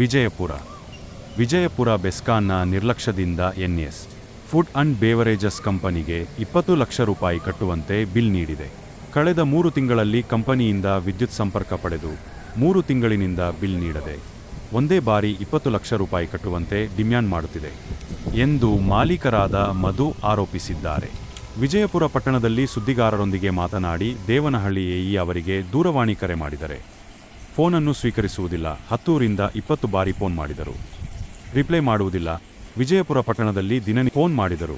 ವಿಜಯಪುರ. ವಿಜಯಪುರ ಬೆಸ್ಕಾನ್ನ ನಿರ್ಲಕ್ಷ್ಯದಿಂದ N S, food and beverages ಕಂಪನಿಗೆ ಇಪ್ಪತ್ತು ಲಕ್ಷ ರೂಪಾಯಿ ಕಟ್ಟುವಂತೆ ಬಿಲ್ ನೀಡಿದೆ. ಕಳೆದ ಮೂರು ತಿಂಗಳಲ್ಲಿ ಕಂಪನಿಯಿಂದ ವಿದ್ಯುತ್ ಸಂಪರ್ಕ ಪಡೆದು ಮೂರು ತಿಂಗಳಿನಿಂದ ಬಿಲ್ ನೀಡದೆ ಒಂದೇ ಬಾರಿ ಇಪ್ಪತ್ತು ಲಕ್ಷ ರೂಪಾಯಿ ಕಟ್ಟುವಂತೆ ಡಿಮ್ಯಾಂಡ್ ಮಾಡುತ್ತಿದೆ ಎಂದು ಮಾಲೀಕರಾದ ಮಧು ಆರೋಪಿಸಿದ್ದಾರೆ. ವಿಜಯಪುರ ಪಟ್ಟಣದಲ್ಲಿ ಸುದ್ದಿಗಾರರೊಂದಿಗೆ ಮಾತನಾಡಿ ದೇವನಹಳ್ಳಿ ಎಇ ಅವರಿಗೆ ದೂರವಾಣಿ ಕರೆ ಮಾಡಿದರೆ ಫೋನನ್ನು ಸ್ವೀಕರಿಸುವುದಿಲ್ಲ. ಹತ್ತೂರಿಂದ ಇಪ್ಪತ್ತು ಬಾರಿ ಫೋನ್ ಮಾಡಿದರು. ರಿಪ್ಲೈ ಮಾಡುವುದಿಲ್ಲ. ವಿಜಯಪುರ ಪಟ್ಟಣದಲ್ಲಿ ದಿನನಿ ಫೋನ್ ಮಾಡಿದರು.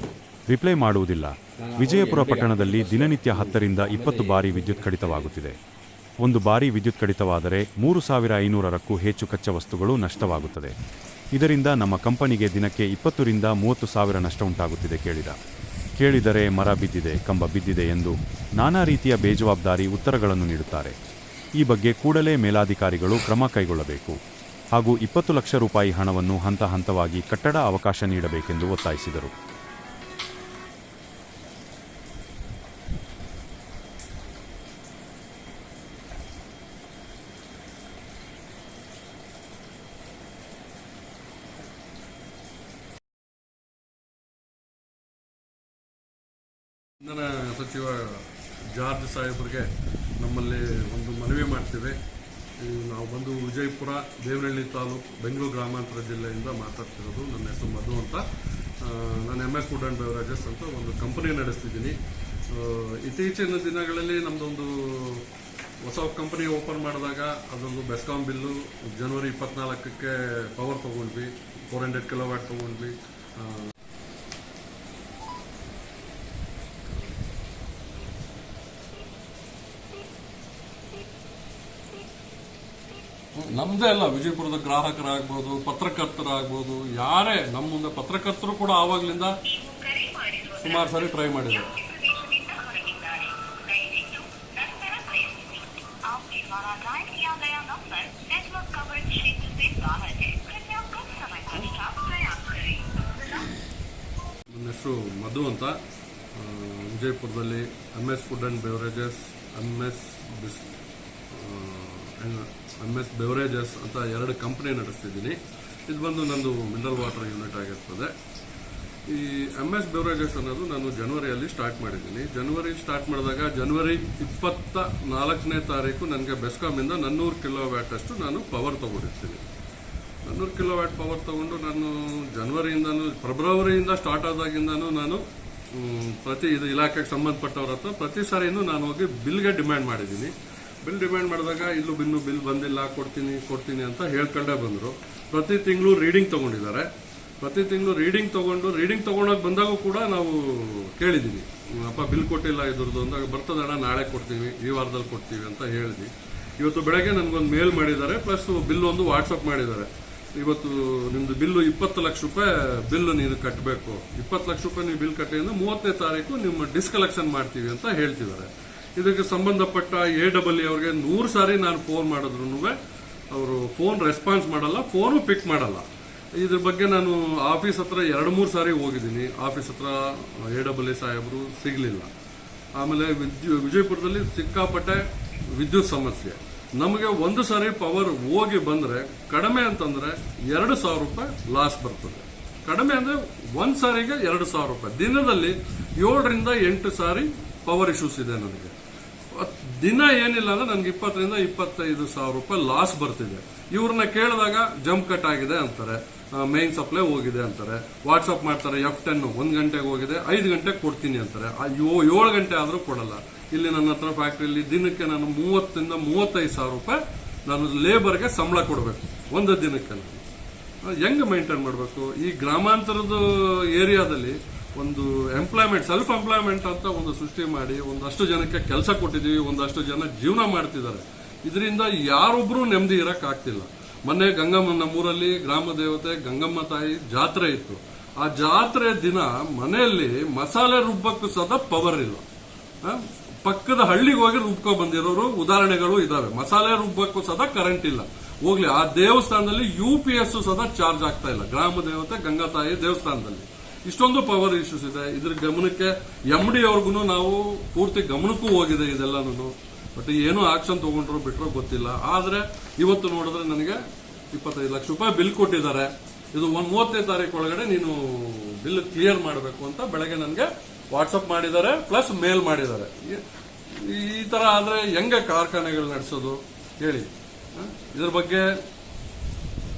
ರಿಪ್ಲೈ ಮಾಡುವುದಿಲ್ಲ. ವಿಜಯಪುರ ಪಟ್ಟಣದಲ್ಲಿ ದಿನನಿತ್ಯ ಹತ್ತರಿಂದ ಇಪ್ಪತ್ತು ಬಾರಿ ವಿದ್ಯುತ್ ಕಡಿತವಾಗುತ್ತಿದೆ. ಒಂದು ಬಾರಿ ವಿದ್ಯುತ್ ಕಡಿತವಾದರೆ ಮೂರು ಸಾವಿರ ಐನೂರಕ್ಕೂ ಹೆಚ್ಚು ಕಚ್ಚಾ ವಸ್ತುಗಳು ನಷ್ಟವಾಗುತ್ತದೆ. ಇದರಿಂದ ನಮ್ಮ ಕಂಪನಿಗೆ ದಿನಕ್ಕೆ ಇಪ್ಪತ್ತರಿಂದ ಮೂವತ್ತು ಸಾವಿರ ನಷ್ಟ ಉಂಟಾಗುತ್ತಿದೆ ಕೇಳಿದ. ಕೇಳಿದರೆ ಮರ ಬಿದ್ದಿದೆ ಕಂಬ ಬಿದ್ದಿದೆ ಎಂದು ನಾನಾ ರೀತಿಯ ಬೇಜವಾಬ್ದಾರಿ ಉತ್ತರಗಳನ್ನು ನೀಡುತ್ತಾರೆ. ಈ ಬಗ್ಗೆ ಕೂಡಲೇ ಮೇಲಾಧಿಕಾರಿಗಳು ಕ್ರಮ ಕೈಗೊಳ್ಳಬೇಕು ಹಾಗೂ ಇಪ್ಪತ್ತು ಲಕ್ಷ ರೂಪಾಯಿ ಹಣವನ್ನು ಹಂತ ಹಂತವಾಗಿ ಕಟ್ಟಡ ಅವಕಾಶ ನೀಡಬೇಕೆಂದು ಒತ್ತಾಯಿಸಿದರು. ಸಚಿವ ಜಾರ್ಜ್ ಸಾಹೇಬರಿಗೆ ನಮ್ಮಲ್ಲಿ ಒಂದು ಮನವಿ ಮಾಡ್ತೇವೆ. ನಾವು ಬಂದು ವಿಜಯಪುರ, ದೇವನಹಳ್ಳಿ ತಾಲೂಕು, ಬೆಂಗಳೂರು ಗ್ರಾಮಾಂತರ ಜಿಲ್ಲೆಯಿಂದ ಮಾತಾಡ್ತಿರೋದು ನನ್ನ ಹೆಸರು ಮಧು ಅಂತ. ನಾನು M S food and beverages ಅಂತ ಒಂದು ಕಂಪನಿ ನಡೆಸ್ತಿದ್ದೀನಿ. ಇತ್ತೀಚಿನ ದಿನಗಳಲ್ಲಿ ನಮ್ಮದೊಂದು ಹೊಸ ಕಂಪನಿ ಓಪನ್ ಮಾಡಿದಾಗ ಅದೊಂದು ಬೆಸ್ಕಾಂ ಬಿಲ್ಲು ಜನವರಿ ಇಪ್ಪತ್ನಾಲ್ಕಕ್ಕೆ ಪವರ್ ತೊಗೊಂಡ್ವಿ. ಫೋರ್ ಹಂಡ್ರೆಡ್ ಕಿಲೋ ವ್ಯಾಟ್ ತೊಗೊಂಡ್ವಿ ನಮ್ಮದೇ ಅಲ್ಲ, ವಿಜಯಪುರದ ಗ್ರಾಹಕರಾಗ್ಬೋದು, ಪತ್ರಕರ್ತರಾಗ್ಬೋದು, ಯಾರೇ ನಮ್ಮ ಮುಂದೆ ಪತ್ರಕರ್ತರು ಕೂಡ ಆವಾಗಲಿಂದ ಸುಮಾರು ಸಾರಿ ಟ್ರೈ ಮಾಡಿದ್ರು ನನ್ನ ಹೆಸರು ಮಧು ಅಂತ. ವಿಜಯಪುರದಲ್ಲಿ M S food and beverages M S ಬಿಸ್ ಎಂ ಎಸ್ ಬೆವರೇಜಸ್ ಅಂತ ಎರಡು ಕಂಪ್ನಿ ನಡೆಸ್ತಿದ್ದೀನಿ. ಇದು ಬಂದು ನಂದು ಮಿನರಲ್ ವಾಟರ್ ಯೂನಿಟ್ ಆಗಿರ್ತದೆ. ಈ ಎಂ ಎಸ್ ಬೆವರೇಜಸ್ ಅನ್ನೋದು ನಾನು ಜನವರಿಯಲ್ಲಿ ಸ್ಟಾರ್ಟ್ ಮಾಡಿದ್ದೀನಿ. ಜನವರಿ ಸ್ಟಾರ್ಟ್ ಮಾಡಿದಾಗ ಜನವರಿ ಇಪ್ಪತ್ತ ನಾಲ್ಕನೇ ತಾರೀಕು ನನಗೆ ಬೆಸ್ಕಾಮಿಂದ ನನ್ನೂರು ಕಿಲೋ ವ್ಯಾಟ್ ಅಷ್ಟು ನಾನು ಪವರ್ ತೊಗೊಂಡಿರ್ತೀನಿ. ನನ್ನೂರು ಕಿಲೋ ವ್ಯಾಟ್ ಪವರ್ ತೊಗೊಂಡು ನಾನು ಜನವರಿಯಿಂದನೂ ಫೆಬ್ರವರಿಯಿಂದ ಸ್ಟಾರ್ಟ್ ಆದಾಗಿಂದನೂ ನಾನು ಪ್ರತಿ ಇದು ಇಲಾಖೆಗೆ ಸಂಬಂಧಪಟ್ಟವ್ರ ಹತ್ರ ಪ್ರತಿ ಸಾರಿನೂ ನಾನು ಹೋಗಿ ಬಿಲ್ಗೆ ಡಿಮ್ಯಾಂಡ್ ಮಾಡಿದ್ದೀನಿ. ಬಿಲ್ ಡಿಮ್ಯಾಂಡ್ ಮಾಡಿದಾಗ ಇಲ್ಲೂ ಬಿನ್ನು ಬಿಲ್ ಬಂದಿಲ್ಲ, ಕೊಡ್ತೀನಿ ಕೊಡ್ತೀನಿ ಅಂತ ಹೇಳ್ಕೊಂಡೇ ಬಂದರು. ಪ್ರತಿ ತಿಂಗಳು ರೀಡಿಂಗ್ ತೊಗೊಂಡಿದ್ದಾರೆ. ಪ್ರತಿ ತಿಂಗಳು ರೀಡಿಂಗ್ ತಗೊಂಡು ರೀಡಿಂಗ್ ತೊಗೊಂಡೋಗಿ ಬಂದಾಗೂ ಕೂಡ ನಾವು ಕೇಳಿದ್ದೀವಿ ಅಪ್ಪ ಬಿಲ್ ಕೊಟ್ಟಿಲ್ಲ, ಇದ್ರದ್ದು ಅಂದಾಗ ಬರ್ತದಣ್ಣ ನಾಳೆ ಕೊಡ್ತೀವಿ, ಈ ವಾರದಲ್ಲಿ ಕೊಡ್ತೀವಿ ಅಂತ ಹೇಳಿದ್ವಿ. ಇವತ್ತು ಬೆಳಗ್ಗೆ ನನಗೊಂದು ಮೇಲ್ ಮಾಡಿದ್ದಾರೆ ಪ್ಲಸ್ ಬಿಲ್ ಒಂದು ವಾಟ್ಸಪ್ ಮಾಡಿದ್ದಾರೆ. ಇವತ್ತು ನಿಮ್ಮದು ಬಿಲ್ಲು ಇಪ್ಪತ್ತು ಲಕ್ಷ ರೂಪಾಯಿ ಬಿಲ್ಲು ನೀನು ಕಟ್ಟಬೇಕು ಇಪ್ಪತ್ತು ಲಕ್ಷ ರೂಪಾಯಿ ನೀವು ಬಿಲ್ ಕಟ್ಟಿ ಮೂವತ್ತನೇ ತಾರೀಕು ನಿಮ್ಮ ಡಿಸ್ಕಲೆಕ್ಷನ್ ಮಾಡ್ತೀವಿ ಅಂತ ಹೇಳ್ತಿದ್ದಾರೆ. ಇದಕ್ಕೆ ಸಂಬಂಧಪಟ್ಟ ಎ ಡಬಲ್ ಇ ಅವ್ರಿಗೆ ನೂರು ಸಾರಿ ನಾನು ಫೋನ್ ಮಾಡಿದ್ರು ಅವರು ಫೋನ್ ರೆಸ್ಪಾನ್ಸ್ ಮಾಡಲ್ಲ ಫೋನು ಪಿಕ್ ಮಾಡಲ್ಲ. ಇದ್ರ ಬಗ್ಗೆ ನಾನು ಆಫೀಸ್ ಹತ್ರ ಎರಡು ಮೂರು ಸಾರಿ ಹೋಗಿದ್ದೀನಿ. ಆಫೀಸ್ ಹತ್ರ ಎ ಡಬಲ್ ಎ ಸಾಹೇಬರು ಸಿಗಲಿಲ್ಲ. ಆಮೇಲೆ ವಿದ್ಯು, ವಿಜಯಪುರದಲ್ಲಿ ಸಿಕ್ಕಾಪಟ್ಟೆ ವಿದ್ಯುತ್ ಸಮಸ್ಯೆ. ನಮಗೆ ಒಂದು ಸಾರಿ ಪವರ್ ಹೋಗಿ ಬಂದ್ರೆ ಕಡಿಮೆ ಅಂತಂದ್ರೆ ಎರಡು ಸಾವಿರ ರೂಪಾಯಿ ಲಾಸ್ ಬರ್ತದೆ. ಕಡಿಮೆ ಅಂದ್ರೆ ಒಂದು ಸಾರಿಗೆ ಎರಡು ಸಾವಿರ ರೂಪಾಯಿ. ದಿನದಲ್ಲಿ ಏಳರಿಂದ ಎಂಟು ಸಾರಿ ಪವರ್ ಇಶ್ಯೂಸ್ ಇದೆ ನನಗೆ. ದಿನ ಏನಿಲ್ಲ ಅಂದ್ರೆ ನನಗೆ ಇಪ್ಪತ್ತರಿಂದ ಇಪ್ಪತ್ತೈದು ಸಾವಿರ ರೂಪಾಯಿ ಲಾಸ್ ಬರ್ತಿದೆ. ಇವ್ರನ್ನ ಕೇಳಿದಾಗ, ಜಂಪ್ ಕಟ್ ಆಗಿದೆ ಅಂತಾರೆ. ಮೈನ್ ಸಪ್ಲೈ ಹೋಗಿದೆ ಅಂತಾರೆ. ವಾಟ್ಸಪ್ ಮಾಡ್ತಾರೆ ಎಫ್ ಟೆನ್ ಒಂದ್ ಗಂಟೆಗೆ ಹೋಗಿದೆ, ಐದು ಗಂಟೆಗೆ ಕೊಡ್ತೀನಿ ಅಂತಾರೆ. ಅಯ್ಯೋ ಏಳು ಗಂಟೆ ಆದ್ರೂ ಕೊಡಲ್ಲ. ಇಲ್ಲಿ ನನ್ನ ಹತ್ರ ಫ್ಯಾಕ್ಟ್ರಿಯಲ್ಲಿ ದಿನಕ್ಕೆ ನಾನು ಮೂವತ್ತರಿಂದ ಮೂವತ್ತೈದು ಸಾವಿರ ರೂಪಾಯಿ ನಾನು ಲೇಬರ್ಗೆ ಸಂಬಳ ಕೊಡಬೇಕು, ಒಂದು ದಿನಕ್ಕೆ. ನಾನು ಹೆಂಗ್ ಮೇಂಟೈನ್ ಮಾಡಬೇಕು? ಈ ಗ್ರಾಮಾಂತರದ ಏರಿಯಾದಲ್ಲಿ ಒಂದು ಎಂಪ್ಲಾಯ್ಮೆಂಟ್ ಸೆಲ್ಫ್ ಎಂಪ್ಲಾಯ್ಮೆಂಟ್ ಅಂತ ಒಂದು ಸೃಷ್ಟಿ ಮಾಡಿ ಒಂದಷ್ಟು ಜನಕ್ಕೆ ಕೆಲಸ ಕೊಟ್ಟಿದ್ದೀವಿ, ಒಂದಷ್ಟು ಜನ ಜೀವನ ಮಾಡ್ತಿದ್ದಾರೆ. ಇದರಿಂದ ಯಾರೊಬ್ಬರೂ ನೆಮ್ಮದಿ ಇರೋಕ್ಕಾಗ್ತಿಲ್ಲ ಮೊನ್ನೆ ಗಂಗಮ್ಮ ನಮ್ಮೂರಲ್ಲಿ ಗ್ರಾಮ ದೇವತೆ ಗಂಗಮ್ಮ ತಾಯಿ ಜಾತ್ರೆ ಇತ್ತು. ಆ ಜಾತ್ರೆ ದಿನ ಮನೆಯಲ್ಲಿ ಮಸಾಲೆ ರುಬ್ಬಕ್ಕೂ ಸದಾ ಪವರ್ ಇಲ್ಲ. ಪಕ್ಕದ ಹಳ್ಳಿಗೆ ಹೋಗಿ ರುಬ್ಕೊ ಬಂದಿರೋರು, ಉದಾಹರಣೆಗಳು ಇದ್ದಾವೆ ಮಸಾಲೆ ರುಬ್ಬಕ್ಕೂ ಸದಾ ಕರೆಂಟ್ ಇಲ್ಲ. ಹೋಗ್ಲಿ, ಆ ದೇವಸ್ಥಾನದಲ್ಲಿ ಯು ಪಿ ಎಸ್ ಸದಾ ಚಾರ್ಜ್ ಆಗ್ತಾ ಇಲ್ಲ. ಗ್ರಾಮ ದೇವತೆ ಗಂಗಾ ತಾಯಿ ದೇವಸ್ಥಾನದಲ್ಲಿ. ಇಷ್ಟೊಂದು ಪವರ್ ಇಶ್ಯೂಸ್ ಇದೆ. ಇದ್ರ ಗಮನಕ್ಕೆ ಎಂ ಡಿ ಅವ್ರಿಗೂ ನಾವು ಪೂರ್ತಿ ಗಮನಕ್ಕೂ ಹೋಗಿದೆ ಇದೆಲ್ಲನೂ ಬಟ್ ಏನು ಆಕ್ಷನ್ ತಗೊಂಡ್ರು ಬಿಟ್ರೋ ಗೊತ್ತಿಲ್ಲ. ಆದ್ರೆ ಇವತ್ತು ನೋಡಿದ್ರೆ ನನಗೆ ಇಪ್ಪತ್ತೈದು ಲಕ್ಷ ರೂಪಾಯಿ ಬಿಲ್ ಕೊಟ್ಟಿದ್ದಾರೆ. ಇದು ಒಂದ್ ಮೂವತ್ತನೇ ತಾರೀಕು ಒಳಗಡೆ ನೀನು ಬಿಲ್ ಕ್ಲಿಯರ್ ಮಾಡಬೇಕು ಅಂತ ಬೆಳಗ್ಗೆ ನನಗೆ ವಾಟ್ಸಪ್ ಮಾಡಿದ್ದಾರೆ ಪ್ಲಸ್ ಮೇಲ್ ಮಾಡಿದ್ದಾರೆ. ಈ- ತರ ಆದ್ರೆ ಹೆಂಗೆ ಕಾರ್ಖಾನೆಗಳು ನಡೆಸೋದು? ಹೇಳಿ? ಇದ್ರ ಬಗ್ಗೆ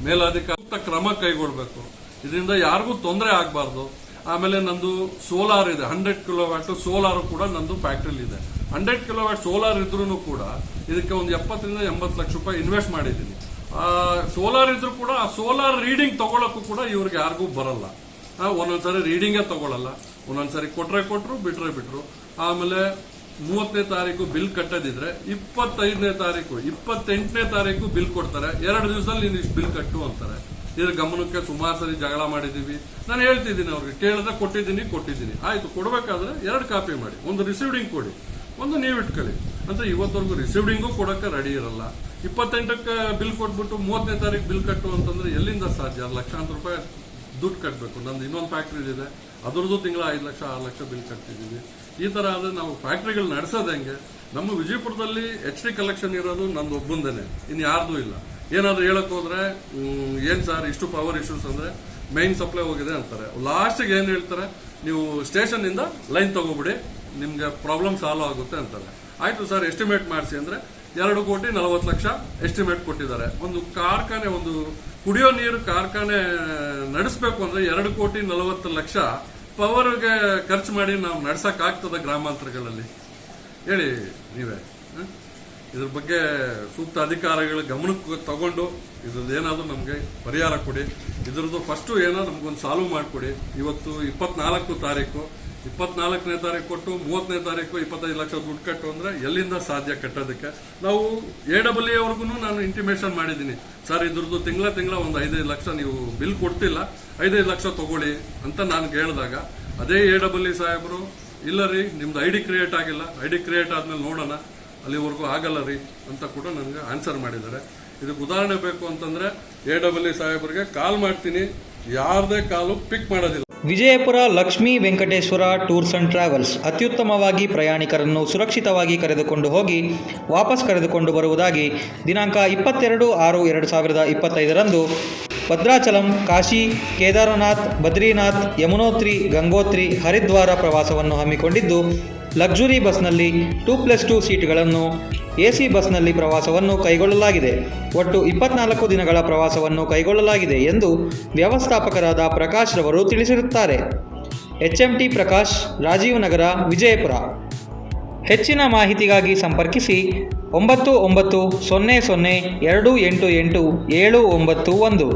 ಮೇಲಾಧಿಕಾರಿ ಕ್ರಮ ಕೈಗೊಳ್ಬೇಕು. ಇದರಿಂದ ಯಾರಿಗೂ ತೊಂದರೆ ಆಗಬಾರ್ದು. ಆಮೇಲೆ ನಂದು ಸೋಲಾರ್ ಇದೆ, ಹಂಡ್ರೆಡ್ ಕಿಲೋವ್ಯಾಟ್ ಸೋಲಾರು ಕೂಡ ನಂದು ಫ್ಯಾಕ್ಟ್ರಿಲಿ ಇದೆ. ಹಂಡ್ರೆಡ್ ಕಿಲೋವ್ಯಾಟ್ ಸೋಲಾರ್ ಇದ್ರೂ ಕೂಡ ಇದಕ್ಕೆ ಒಂದು ಎಪ್ಪತ್ತರಿಂದ ಎಂಬತ್ತು ಲಕ್ಷ ರೂಪಾಯಿ ಇನ್ವೆಸ್ಟ್ ಮಾಡಿದ್ದೀನಿ. ಸೋಲಾರ್ ಇದ್ರೂ ಕೂಡ ಆ ಸೋಲಾರ್ ರೀಡಿಂಗ್ ತಗೊಳಕ್ಕೂ ಕೂಡ ಇವ್ರಿಗೆ ಯಾರಿಗೂ ಬರಲ್ಲ. ಒಂದೊಂದ್ಸರಿ ರೀಡಿಂಗೇ ತಗೊಳಲ್ಲ. ಒಂದೊಂದ್ಸರಿ ಕೊಟ್ರೆ ಕೊಟ್ಟರು ಬಿಟ್ರೆ ಬಿಟ್ರು. ಆಮೇಲೆ ಮೂವತ್ತನೇ ತಾರೀಕು ಬಿಲ್ ಕಟ್ಟದಿದ್ರೆ ಇಪ್ಪತ್ತೈದನೇ ತಾರೀಕು, ಇಪ್ಪತ್ತೆಂಟನೇ ತಾರೀಕು ಬಿಲ್ ಕೊಡ್ತಾರೆ. ಎರಡು ದಿವಸದಲ್ಲಿ ನೀನು ಇಷ್ಟು ಬಿಲ್ ಕಟ್ಟು ಅಂತಾರೆ. ಇದ್ರ ಗಮನಕ್ಕೆ ಸುಮಾರು ಸರಿ ಜಗಳ ಮಾಡಿದ್ದೀವಿ. ನಾನು ಹೇಳ್ತಿದ್ದೀನಿ ಅವ್ರಿಗೆ, ಕೇಳಿದ್ರೆ ಕೊಟ್ಟಿದ್ದೀನಿ ಕೊಟ್ಟಿದ್ದೀನಿ. ಆಯ್ತು, ಕೊಡಬೇಕಾದ್ರೆ ಎರಡು ಕಾಪಿ ಮಾಡಿ. ಒಂದು ರಿಸೀವ್ಡಿಂಗ್ ಕೊಡಿ, ಒಂದು ನೀವು ಇಟ್ಕೊಳ್ಳಿ. ಅಂದ್ರೆ ಇವತ್ತವರೆಗೂ ರಿಸೀವ್ಡಿಂಗು ಕೊಡಕ್ಕೆ ರೆಡಿ ಇರಲ್ಲ. ಇಪ್ಪತ್ತೆಂಟಕ್ಕೆ ಬಿಲ್ ಕೊಟ್ಬಿಟ್ಟು ಮೂವತ್ತನೇ ತಾರೀಕು ಬಿಲ್ ಕಟ್ಟು ಅಂತಂದ್ರೆ ಎಲ್ಲಿಂದ ಸಾಧ್ಯ? ಲಕ್ಷಾಂತರ ರೂಪಾಯಿ ದುಡ್ಡು ಕಟ್ಟಬೇಕು ನಂದು ಇನ್ನೊಂದು ಫ್ಯಾಕ್ಟ್ರಿ ಇದೆ. ಅದ್ರದ್ದು ತಿಂಗಳ ಐದು ಲಕ್ಷ, ಆರು ಲಕ್ಷ ಬಿಲ್ ಕಟ್ಟಿದ್ದೀವಿ ಈ ತರ ಆದ್ರೆ ನಾವು ಫ್ಯಾಕ್ಟ್ರಿಗಳು ನಡೆಸೋದು ಹೆಂಗೆ? ನಮ್ಮ ವಿಜಯಪುರದಲ್ಲಿ ಎಚ್ ಡಿ ಕಲೆಕ್ಷನ್ ಇರೋದು ನಂದು ಒಬ್ಬಂದೇನೆ. ಇನ್ನು ಯಾರ್ದೂ ಇಲ್ಲ. ಏನಾದ್ರು ಹೇಳಕ್ ಹೋದ್ರೆ ಏನ್ ಸರ್ ಇಷ್ಟು ಪವರ್ ಇಶ್ಯೂಸ್ ಅಂದ್ರೆ ಮೈನ್ ಸಪ್ಲೈ ಹೋಗಿದೆ ಅಂತಾರೆ. ಲಾಸ್ಟ್ಗೆ ಏನ್ ಹೇಳ್ತಾರೆ, ನೀವು ಸ್ಟೇಷನ್ ಇಂದ ಲೈನ್ ತಗೋಬಿಡಿ, ನಿಮ್ಗೆ ಪ್ರಾಬ್ಲಮ್ ಸಾಲ್ವ್ ಆಗುತ್ತೆ ಅಂತಾರೆ. ಆಯ್ತು ಸರ್ ಎಸ್ಟಿಮೇಟ್ ಮಾಡಿಸಿ ಅಂದ್ರೆ ಎರಡು ಕೋಟಿ ನಲವತ್ತು ಲಕ್ಷ ಎಸ್ಟಿಮೇಟ್ ಕೊಟ್ಟಿದ್ದಾರೆ. ಒಂದು ಕಾರ್ಖಾನೆ, ಒಂದು ಕುಡಿಯೋ ನೀರು ಕಾರ್ಖಾನೆ ನಡೆಸಬೇಕು ಅಂದ್ರೆ ಎರಡು ಕೋಟಿ ನಲವತ್ತು ಲಕ್ಷ ಪವರ್ಗೆ ಖರ್ಚು ಮಾಡಿ ನಾವು ನಡ್ಸಕ್ ಆಗ್ತದ ಗ್ರಾಮಾಂತರಗಳಲ್ಲಿ. ಹೇಳಿ ನೀವೇ? ಇದ್ರ ಬಗ್ಗೆ ಸೂಕ್ತ ಅಧಿಕಾರಿಗಳ ಗಮನಕ್ಕೆ ತಗೊಂಡು ಇದ್ರದ್ದು ಏನಾದರೂ ನಮಗೆ ಪರಿಹಾರ ಕೊಡಿ. ಇದ್ರದ್ದು ಫಸ್ಟು ಏನೋ ನಮಗೊಂದು ಸಾಲ್ವ್ ಮಾಡಿಕೊಡಿ. ಇವತ್ತು ಇಪ್ಪತ್ನಾಲ್ಕು ತಾರೀಕು. ಇಪ್ಪತ್ನಾಲ್ಕನೇ ತಾರೀಕು ಕೊಟ್ಟು ಮೂವತ್ತನೇ ತಾರೀಕು ಇಪ್ಪತ್ತೈದು ಲಕ್ಷ ದುಡ್ಡು ಕಟ್ಟು ಅಂದರೆ ಎಲ್ಲಿಂದ ಸಾಧ್ಯ ಕಟ್ಟೋದಕ್ಕೆ? ನಾವು ಎ ಡಬಲ್ ನಾನು ಇಂಟಿಮೇಷನ್ ಮಾಡಿದ್ದೀನಿ. ಸರ್ ಇದ್ರದ್ದು ತಿಂಗಳ ತಿಂಗಳ ಒಂದು ಐದೈದು ಲಕ್ಷ ನೀವು ಬಿಲ್ ಕೊಡ್ತಿಲ್ಲ. ಐದೈದು ಲಕ್ಷ ತಗೊಳ್ಳಿ ಅಂತ ನಾನು ಕೇಳಿದಾಗ, ಅದೇ ಎ ಡಬಲ್ ಸಾಹೇಬರು, ಇಲ್ಲ ರೀ, ನಿಮ್ದು ಐ ಡಿ ಕ್ರಿಯೇಟ್ ಆಗಿಲ್ಲ. ಐ ಡಿ ಕ್ರಿಯೇಟ್ ಆದಮೇಲೆ ನೋಡೋಣ. ಅಲ್ಲಿವರೆಗೂ ಆಗಲ್ಲ ರೀ ಅಂತ ಕೂಡ ನನಗೆ ಆನ್ಸರ್ ಮಾಡಿದ್ದಾರೆ. ಇದಕ್ಕೆ ಉದಾಹರಣೆ ಬೇಕು ಅಂತಂದ್ರೆ ಎ ಡಬಲ್ ಸಾಹೇಬರಿಗೆ ಕಾಲ್ ಮಾಡ್ತೀನಿ. ಯಾರದೇ ಕಾಲು ಪಿಕ್ ಮಾಡೋದಿಲ್ಲ. Vijayapura Lakshmi Venkateshwara tours and travels ಅತ್ಯುತ್ತಮವಾಗಿ ಪ್ರಯಾಣಿಕರನ್ನು ಸುರಕ್ಷಿತವಾಗಿ ಕರೆದುಕೊಂಡು ಹೋಗಿ ವಾಪಸ್ ಕರೆದುಕೊಂಡು ಬರುವುದಾಗಿ ದಿನಾಂಕ ಇಪ್ಪತ್ತೆರಡು ಆರು ಎರಡು ಸಾವಿರದ ಇಪ್ಪತ್ತೈದರಂದು ಭದ್ರಾಚಲಂ, ಕಾಶಿ, ಕೇದಾರನಾಥ್, ಬದ್ರಿನಾಥ್, ಯಮುನೋತ್ರಿ, ಗಂಗೋತ್ರಿ, ಹರಿದ್ವಾರ ಪ್ರವಾಸವನ್ನು ಹಮ್ಮಿಕೊಂಡಿದ್ದು ಲಕ್ಸುರಿ ಬಸ್ನಲ್ಲಿ ಟೂ ಪ್ಲಸ್ ಟೂ ಸೀಟ್ಗಳನ್ನು ಎ ಸಿ ಬಸ್ನಲ್ಲಿ ಪ್ರವಾಸವನ್ನು ಕೈಗೊಳ್ಳಲಾಗಿದೆ. ಒಟ್ಟು ಇಪ್ಪತ್ನಾಲ್ಕು ದಿನಗಳ ಪ್ರವಾಸವನ್ನು ಕೈಗೊಳ್ಳಲಾಗಿದೆ ಎಂದು ವ್ಯವಸ್ಥಾಪಕರಾದ ಪ್ರಕಾಶ್ ರವರು ತಿಳಿಸಿರುತ್ತಾರೆ. H M T Prakash, Rajiv Nagar, Vijayapura. ಹೆಚ್ಚಿನ ಮಾಹಿತಿಗಾಗಿ ಸಂಪರ್ಕಿಸಿ ಒಂಬತ್ತು ಒಂಬತ್ತು ಸೊನ್ನೆ ಸೊನ್ನೆ ಎರಡು ಎಂಟು ಎಂಟು ಏಳು ಒಂಬತ್ತು ಒಂದು.